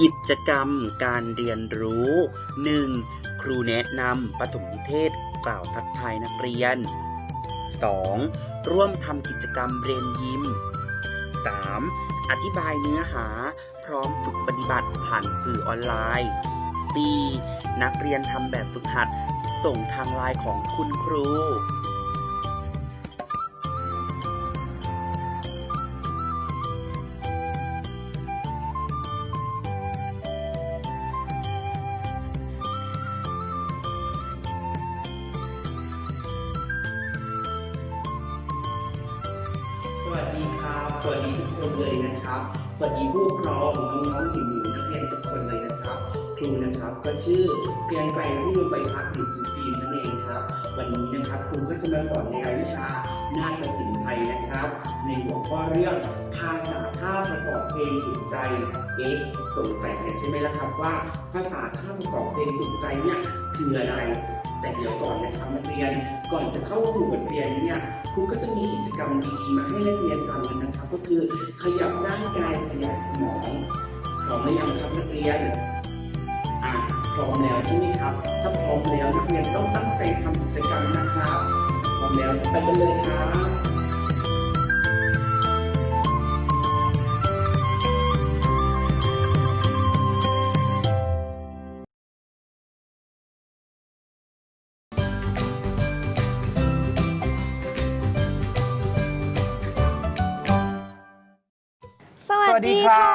กิจกรรมการเรียนรู้ 1. ครูแนะนำปฐมนิเทศกล่าวทักทายนักเรียน 2. ร่วมทำกิจกรรมเรียนยิ้ม 3. อธิบายเนื้อหาพร้อมฝึกปฏิบัติผ่านสื่อออนไลน์ 4. นักเรียนทำแบบฝึกหัด ส่งทางไลน์ของคุณครู วัสดีทุกคนเลยนะครับ สวัสดีผู้ปกครองน้องๆหนูๆนักเรียนทุกคนเลยนะครับ ครูนะครับก็ชื่อเกรียงไกรรุ่งใบพัดหรือครูฟิล์มนั่นเองครับ วันนี้นะครับครูก็จะมาสอนในรายวิชานาฏศิลป์ไทยนะครับ ในหัวข้อเรื่องภาษาท่าประกอบเพลงถูกใจ เอ๊ะสงสัยกันใช่ไหมล่ะครับว่า ภาษาท่าประกอบเพลงถูกใจเนี่ยคืออะไร แต่เดี๋ยวก่อนนะครับนักเรียน ก่อนจะเข้าสู่บทเรียนเนี่ยครูก็จะมีกิจกรรมดีๆมาให้นักเรียนทำกันนะครับ ก็คือขยับร่างกายขยายสมองพร้อมหรือยังครับนักเรียนอะพร้อมแล้วใช่ไหมครับ ถ้าพร้อมแล้วนักเรียนต้องตั้งใจทำกิจกรรมนะครับพร้อมแล้วไปกันเลยครับ วัสดีค่ะ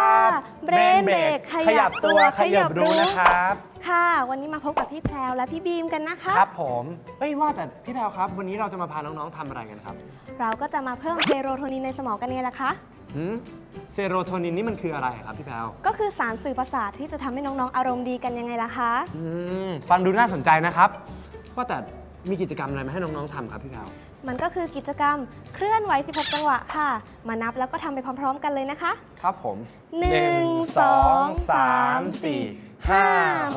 เบรนเบรกขยับตัวขยับรู้นะครับ ค่ะ วันนี้มาพบกับพี่แพรวและพี่บีมกันนะคะ ครับผมเอ้ยว่าแต่พี่แพลวครับ วันนี้เราจะมาพาน้องๆทำอะไรกันครับ เราก็จะมาเพิ่มเซโรโทนินในสมองกันไงล่ะคะหืมเซโรโทนินนี่มันคืออะไรครับพี่แพลวก็คือสารสื่อประสาทที่จะทำให้น้องๆอารมณ์ดีกันยังไงล่ะคะอืมฟังดูน่าสนใจนะครับ ว่าแต่มีกิจกรรมอะไรมาให้น้องๆทำครับพี่แพลว มันก็คือกิจกรรมเคลื่อนไหว 16 จังหวะค่ะ มานับแล้วก็ทำไปพร้อม ๆ กันเลยนะคะ ครับผมหนึ่งสองสามสี่ห้า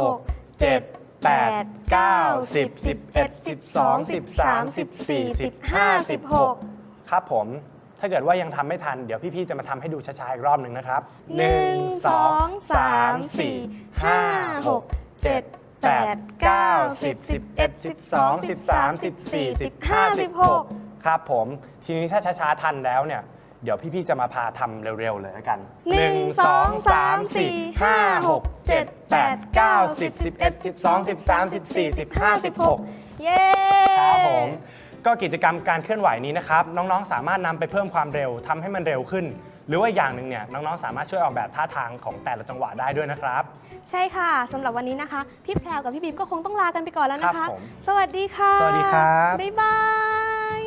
หกเจ็ดแปดเก้าสิบสิบเอ็ดสิบสองสิบสามสิบสี่สิบห้าสิบหก ครับผม ถ้าเกิดว่ายังทำไม่ทัน เดี๋ยวพี่ๆจะมาทำให้ดูช้าๆอีกรอบหนึ่งนะครับหนึ่งสองสามสี่ห้าหกเจ็ด แปดเก้าสิบสิบเอ็ดสิบสองสิบสามสิบสี่สิบห้าสิบหกครับผม ทีนี้ถ้าช้าๆทันแล้วเนี่ย เดี๋ยวพี่ๆจะมาพาทำเร็วๆเลยแล้วกันหนึ่งสองสามสี่ห้าหกเจ็ดแปดเก้าสิบสิบเอ็ดสิบสองสิบสามสิบสี่สิบห้าสิบหกเย้ครับผมก็กิจกรรมการเคลื่อนไหวนี้นะครับ น้องๆ สามารถนำไปเพิ่มความเร็วทำให้มันเร็วขึ้น หรือว่าอย่างหนึ่งเนี่ยน้องๆ สามารถช่วยออกแบบท่าทางของแต่ละจังหวะได้ด้วยนะครับ ใช่ค่ะสำหรับวันนี้นะคะ พี่แพรวกับพี่บีมก็คงต้องลากันไปก่อนแล้วนะครัคะ บผมสวัสดีค่ะสวัสดีครับ บ๊ายบาย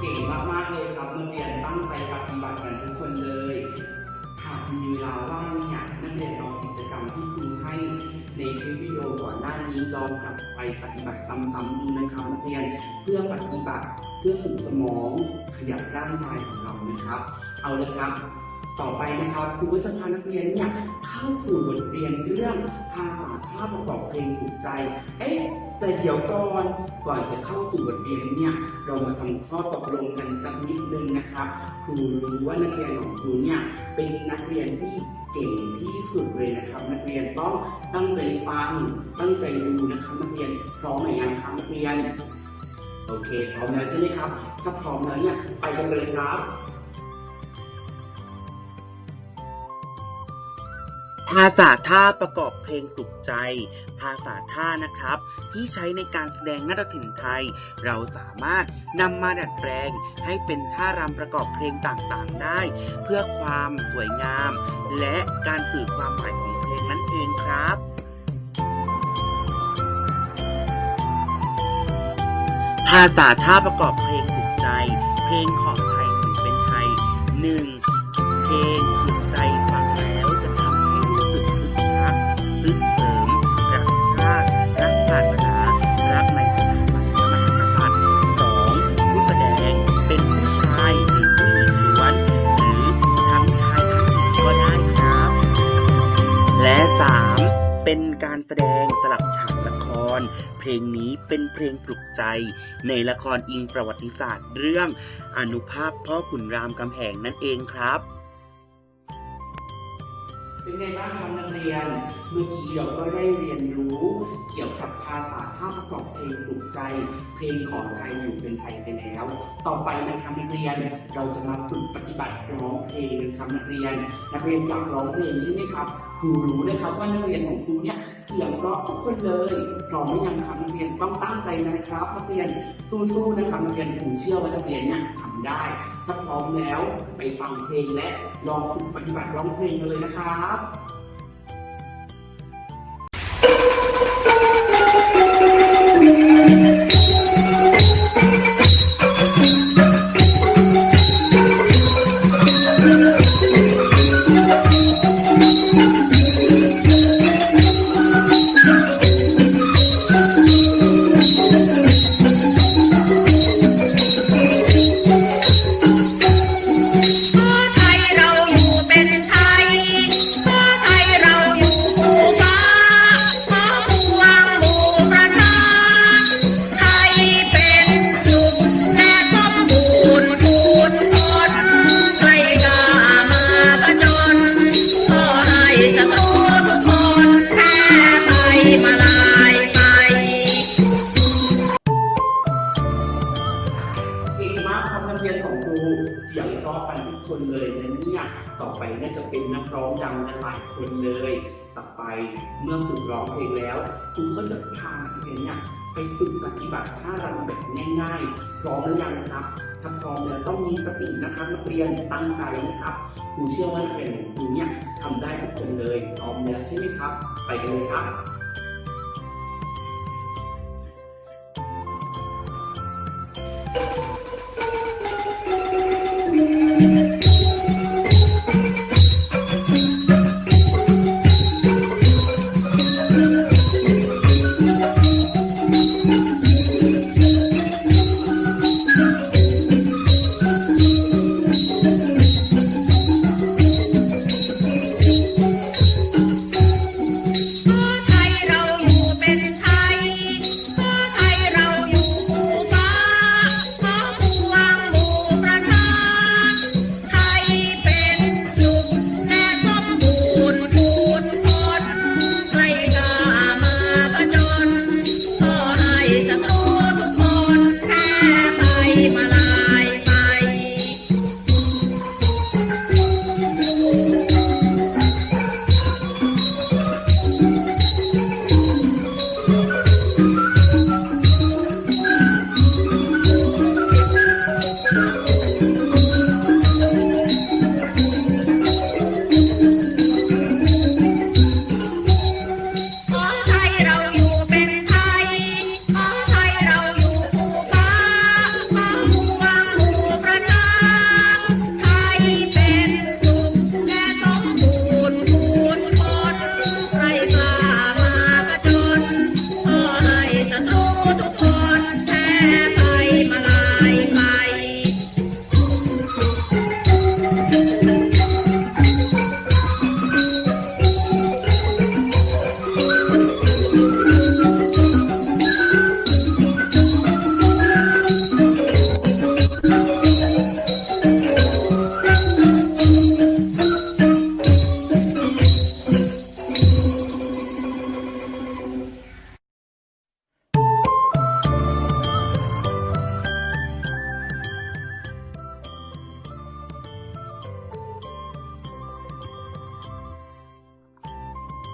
เก่งมาก ๆ เลยครับนักเรียนตั้งใจปฏิบัติกันทุกคนเลยหาก มีเวลาว่างเนี่ยนักเรียนลองกิจกรรมที่ครูให้ในคลิปวิดีโอก่อนหน้านี้ลองกลับไปปฏิบัติซ้ำๆดูนะครับนักเรียนเพื่อปฏิบัติเพื่อฝึกสมองขยับร่างกายของเรานะครับ เอาละครับ ต่อไปนะครับครูก็จะพานักเรียนเนี่ยเข้าสู่บทเรียนเรื่องภาษาท่าประกอบเพลงถูกใจ เอ๊ะแต่เดี๋ยวก่อนก่อนจะเข้าสู่บทเรียนเนี่ยเรามาทำข้อตกลงกันสักนิดนึงนะครับครูรู้ว่านักเรียนของครูเนี่ยเป็นนักเรียนที่เก่งที่สุดเลยนะครับ นักเรียนต้องตั้งใจฟังตั้งใจดูนะครับนักเรียนพร้อมหรือยังครับนักเรียนโอเคพร้อมแล้วใช่ไหมครับถ้าพร้อมแล้วเนี่ยไปกันเลยครับ ภาษาท่าประกอบเพลงปลุกใจ ภาษาท่านะครับ ที่ใช้ในการแสดงนาฏศิลป์ไทย เราสามารถนำมาดัดแปลงให้เป็นท่ารำประกอบเพลงต่างๆได้ เพื่อความสวยงาม และการสื่อความหมายของเพลงนั่นเองครับภาษาท่าประกอบเพลงปลุกใจ เพลงของไทยถึงเป็นไทย 1. เพลงปลุกใจฟัง เพลงนี้เป็นเพลงปลุกใจ ในละครอิงประวัติศาสตร์เรื่องอนุภาพพ่อขุนรามคำแหงนั่นเองครับ เป็นไงบ้างครับนักเรียนเมื่อกี้เราก็ได้เรียนรู้เกี่ยวกับภาษาท่าประกอบเพลงปลุกใจ เพลงของไทยอยู่เป็นไทยไปแล้ว ต่อไปนะครับนักเรียนเราจะมาฝึกปฏิบัติร้องเพลงนะครับนักเรียน นักเรียนอยากร้องเพลงใช่ไหมครับครูรู้นะครับว่านักเรียนของครูเนี่ยเสียงเพราะทุกคนเลยพร้อมหรือยังครับนักเรียนต้องตั้งใจนะครับนักเรียนสู้ๆนะครับนักเรียนครูเชื่อว่านักเรียนเนี่ยทำได้ถ้าพร้อมแล้วไปฟังเพลงและลองฝึกปฏิบัติร้องเพลงกันเลยนะครับ you ลายคนเลยต่อไปเมื่อฝึกร้องเพลงแล้วครูก็จะพานักเรียนเนี่ยไปฝึกปฏิบัติท่ารำแบบง่ายๆ พร้อมหรือยังครับถ้าพร้อมแล้วต้องมีสตินะครับนักเรียนตั้งใจนะครับครูเชื่อว่านักเรียนของครูเนี่ยทำได้ทุกคนเลยพร้อมแล้วใช่ไหมครับ ไปกันเลยครับ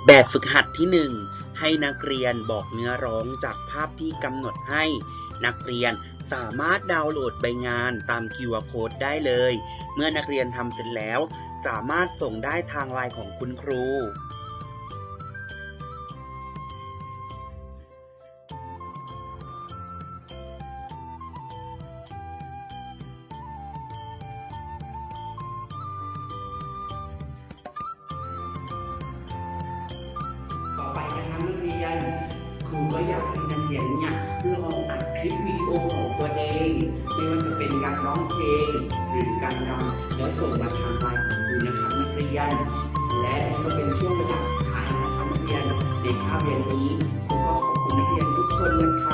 แบบฝึกหัดที่ 1 ให้นักเรียนบอกเนื้อร้องจากภาพที่กำหนดให้ นักเรียนสามารถดาวน์โหลดใบงานตาม QR Code ได้เลย เมื่อนักเรียนทำเสร็จแล้ว สามารถส่งได้ทางไลน์ของคุณครู รูก็อยากให้นักเรียนเนี่ยลองอัดคลิปวิดีโอของตัวเอง ไม่ว่าจะเป็นการร้องเพลงหรือการรำแล้วส่งมาทางไลน์ของคุณนะครับนักเรียน และนี่ก็เป็นช่วงเวลาสุดท้ายนะครับนักเรียนในคาบเรียนนี้ครูก็ขอบคุณนักเรียนทุกคนนะครับ